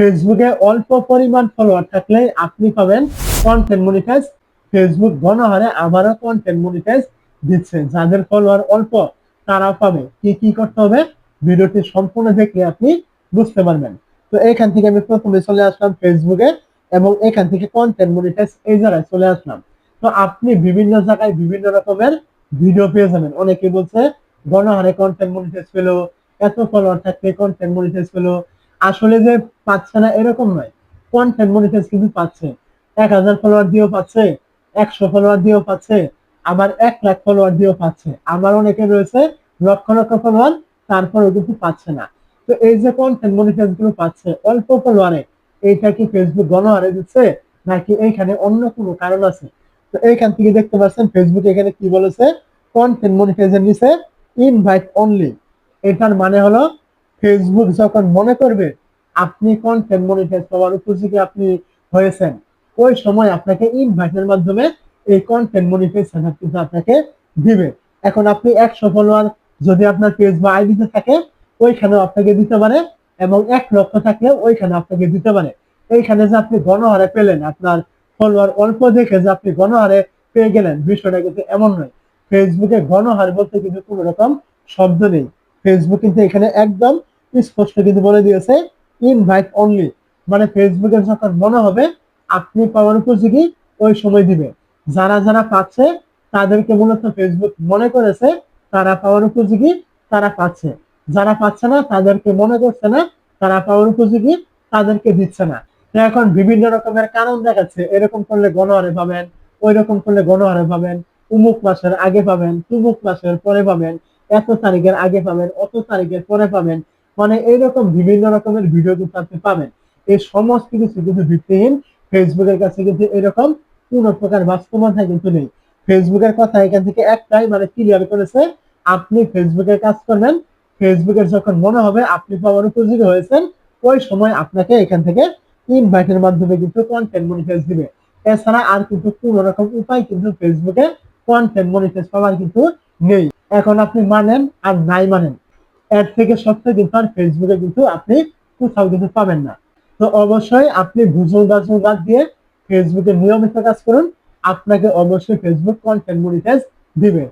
ফেসবুকে অল্প পরিমাণ ফলোয়ার থাকলে আপনি পাবেন কন্টেন্ট মনিটাইজ ফেসবুক গণহারে আবারও কন্টেন্ট মনিটাইজ দিচ্ছে। যাদের ফলোয়ার অল্প তারা পাবে। কি কি করতে হবে? ভিডিওটি সম্পূর্ণ দেখলে আপনি বুঝতে পারবেন। তো এখান থেকে আমি প্রথমে চলে আসলাম ফেসবুকে এবং এখান থেকে কন্টেন্ট মনিটাইজ এই জায়গায় চলে আসলাম। তো আপনি বিভিন্ন জায়গায় বিভিন্ন রকমের ভিডিও পেয়ে যাবেন। অনেকে বলছে, গণহারে কন্টেন্ট মনিটাইজ পেল, এত ফলোয়ার থাকলে কন্টেন্ট মনিটাইজ পেল আসলে যে পাচ্ছে না এরকম নয়। কন্টেন্ট মনিটাইজ কিন্তু পাচ্ছে। এক হাজার ফলোয়ার দিয়েও পাচ্ছে, একশো ফলোয়ার দিয়েও পাচ্ছে, আবার এক লাখ ফলোয়ার দিয়েও পাচ্ছে। আবার অনেকে রয়েছে লক্ষ লক্ষ ফলোয়ার তারপরেও কিন্তু পাচ্ছে না। তো এই যে কন্টেন্ট মনিটাইজগুলো পাচ্ছে, অল্প ফলোয়ারে এইটা কি ফেসবুক গণহারে দিচ্ছে, নাকি এইখানে অন্য কোনো কারণ আছে? তো এইখান থেকে দেখতে পাচ্ছেন ফেসবুক এখানে কি বলেছে কন্টেন্ট মনিটাইজের নিচে ইনভাইট অনলি এটার মানে হলো ফেসবুক যখন মনে করবে আপনি কন্টেন্ট মনিটাইজ পাওয়ার উপযোগী আপনি হয়েছেন, ওই সময় আপনাকে ইনভাইটের মাধ্যমে এই কন্টেন্ট মনিটাইজ সেটআপ কিন্তু আপনাকে দিবে। এখন আপনি একশো ফলোয়ার যদি আপনার পেজ বা আইডিতে থাকে, ওইখানেও আপনাকে দিতে পারে এবং এক লক্ষ থাকলেও ওইখানে আপনাকে দিতে পারে। এইখানে যে আপনি গণহারে পেলেন, আপনার ফলোয়ার অল্প দেখে যে আপনি গণহারে পেয়ে গেলেন, বিষয়টা কিন্তু এমন নয়। ফেসবুকে গণহার বলতে কিন্তু কোনো রকম শব্দ নেই। ফেসবুক কিন্তু এখানে একদম স্পষ্ট কিন্তু বলে দিয়েছে ইনভাইট অনলি মানে ফেসবুকে যখন মনে হবে, আপনি পাওয়ার উপযোগী ওই সময় দিবে। যারা যারা পাচ্ছে, তাদেরকে মূলত ফেসবুক মনে করেছে, তারা পাওয়ার উপযোগী, তারা পাচ্ছে। যারা পাচ্ছে না, তাদেরকে মনে করছে না, তারা পাওয়ার উপযোগী, তাদেরকে দিচ্ছে না। এখন বিভিন্ন রকমের কারণ দেখাচ্ছে। এরকম করলে গণহারে পাবেন ওই রকম করলে গণহারে পাবেন, উমুক মাসের আগে পাবেন, তুমুক মাসের পরে পাবেন, এত তারিখের আগে পাবেন, অত তারিখের পরে পাবেন। মানে এইরকম বিভিন্ন রকমের ভিডিও কিন্তু আপনি পাবেন। এই সমস্ত কিছু কিন্তু ভিত্তিহীন। ফেসবুকের কাছে কিন্তু এরকম কোন প্রকার বাস্তবতা কিন্তু নেই। ফেসবুকের কথা এখান থেকে একটাই মানে ক্লিয়ার করেছে, আপনি ফেসবুকের কাজ করবেন। ফেসবুকের যখন মনে হবে আপনি পাওয়ার উপযোগী হয়েছেন, ওই সময় আপনাকে এখান থেকে ইনভাইটের মাধ্যমে কিন্তু কন্টেন্ট মনিটাইজ দিবে। এছাড়া আর কিন্তু কোন রকম উপায় কিন্তু ফেসবুকে কন্টেন্ট মনিটাইজ পাওয়ার কিন্তু নেই। এখন আপনি মানেন আর নাই মানেন। এর থেকে সত্ত্বেও কিন্তু আর ফেসবুকে কিন্তু আপনি কোথাও কিন্তু পাবেন না। তো অবশ্যই আপনি ভুজুল গাছুল বাদ দিয়ে ফেসবুকে নিয়মিত কাজ করুন। আপনাকে অবশ্যই ফেসবুক কন্টেন্ট মনিটাইজ দিবে।